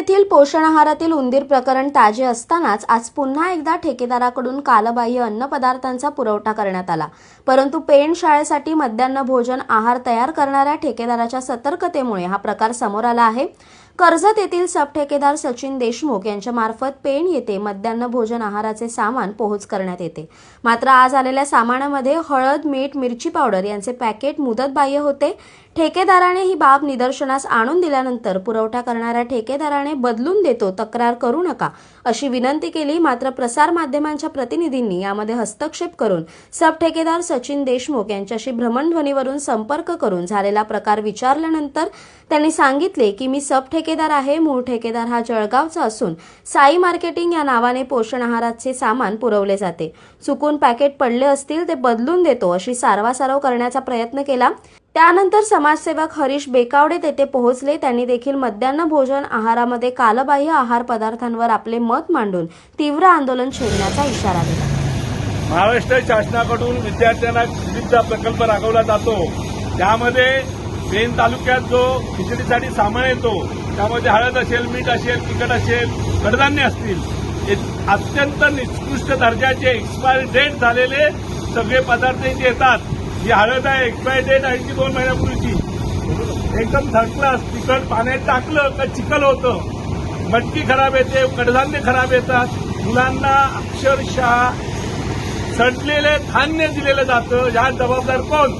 येथील पोषण आहारातील उंदीर प्रकरण ताजे असतानाच आज पुन्हा एकदा ठेकेदाराकडून कालबाह्य अन्नपदार्थांचा पुरवठा करण्यात आला. परंतु पेण शाळेसाठी मध्यान्ह भोजन आहार तयार करणाऱ्या ठेकेदाराच्या सतर्कतेमुळे हा प्रकार समोर आला आहे. कर्जत येथील सबठेकेदार सचिन देशमुख यांच्या मार्फत पेण येथे मध्यान्ह भोजन आहाराचे सामान पोहोच करण्यात येते. मात्र आज आलेल्या सामानामध्ये हळद मीठ मिरची पावडर यांचे पॅकेट मुदतबाह्य होते. ठेकेदाराने ही बाब निदर्शनास आणून दिल्यानंतर पुरवठा करणाऱ्या ठेकेदाराने बदलून देतो तक्रार करू नका अशी विनंती केली. मात्र प्रसार माध्यमांच्या प्रतिनिधींनी यामध्ये हस्तक्षेप करून सब ठेकेदार सचिन देशमुख यांच्याशी भ्रमणध्वनीवरून संपर्क करून झालेला प्रकार विचारल्यानंतर त्यांनी सांगितले की मी सब ठेकेदार आहे. मूळ ठेकेदार हा जळगावचा असून साई मार्केटिंग या नावाने पोषण आहाराचे सामान पुरवले जाते. चुकून पॅकेट पडले असतील ते बदलून देतो अशी सारवासारव करण्याचा प्रयत्न केला. त्यानंतर समाजसेवक हरीश बेकावडे तेथे पोहोचले. त्यांनी देखील मध्यान्ह भोजन आहारामध्ये कालबाह्य आहार पदार्थांवर आपले मत मांडून तीव्र आंदोलन छेडण्याचा इशारा दिला. महाराष्ट्र शासनाकडून विद्यार्थ्यांना विविध प्रकल्प राबवला जातो. त्यामध्ये पेन तालुक्यात जो खिचडीसाठी सामान येतो त्यामध्ये हळद असेल मीठ असेल तिखट असेल कडधान्य असतील. अत्यंत निकृष्ट दर्जाचे एक्सपायरी डेट झालेले सगळे पदार्थ इथे येतात. ही हळद आहे. एक्सपायरी डेट आणखी दोन महिन्यापूर्वीची. एकदम थकलास तिखट पाण्यात टाकलं का चिखल होतं. मटकी खराब येते कडधान्य खराब येतात. मुलांना अक्षरशः सडलेले धान्य दिलेलं जातं. ह्या जबाबदार कोण?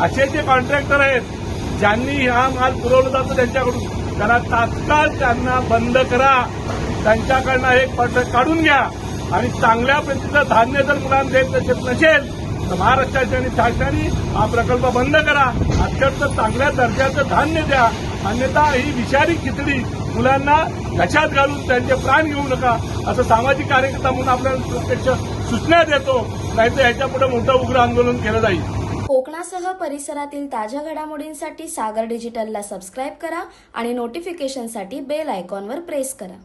असे जे कॉन्ट्रॅक्टर आहेत ज्यांनी हा माल पुरवला जातो त्यांच्याकडून. त्यांना तात्काळ त्यांना बंद करा. त्यांच्याकडनं हे कॉन्ट्रॅक्ट काढून घ्या. आणि चांगल्या प्रतीचं धान्य जर मुलांना देत नसेल नसेल तर महाराष्ट्राच्या आणि शासनाने हा प्रकल्प बंद करा. अत्यंत चांगल्या दर्जाचं धान्य द्या. अन्यथा ही विषारी खिचडी मुलांना घशात घालून त्यांचे प्राण घेऊ नका. असं सामाजिक कार्यकर्ता म्हणून आपल्याला प्रत्यक्ष सूचना देतो. नाहीतर याच्यापुढे मोठं उग्र आंदोलन केलं जाईल. कोकणासह परिसरातील ताज्या घडामोडींसाठी सागर डिजिटलला सबस्क्राईब करा आणि नोटिफिकेशनसाठी बेल आयकॉनवर प्रेस करा.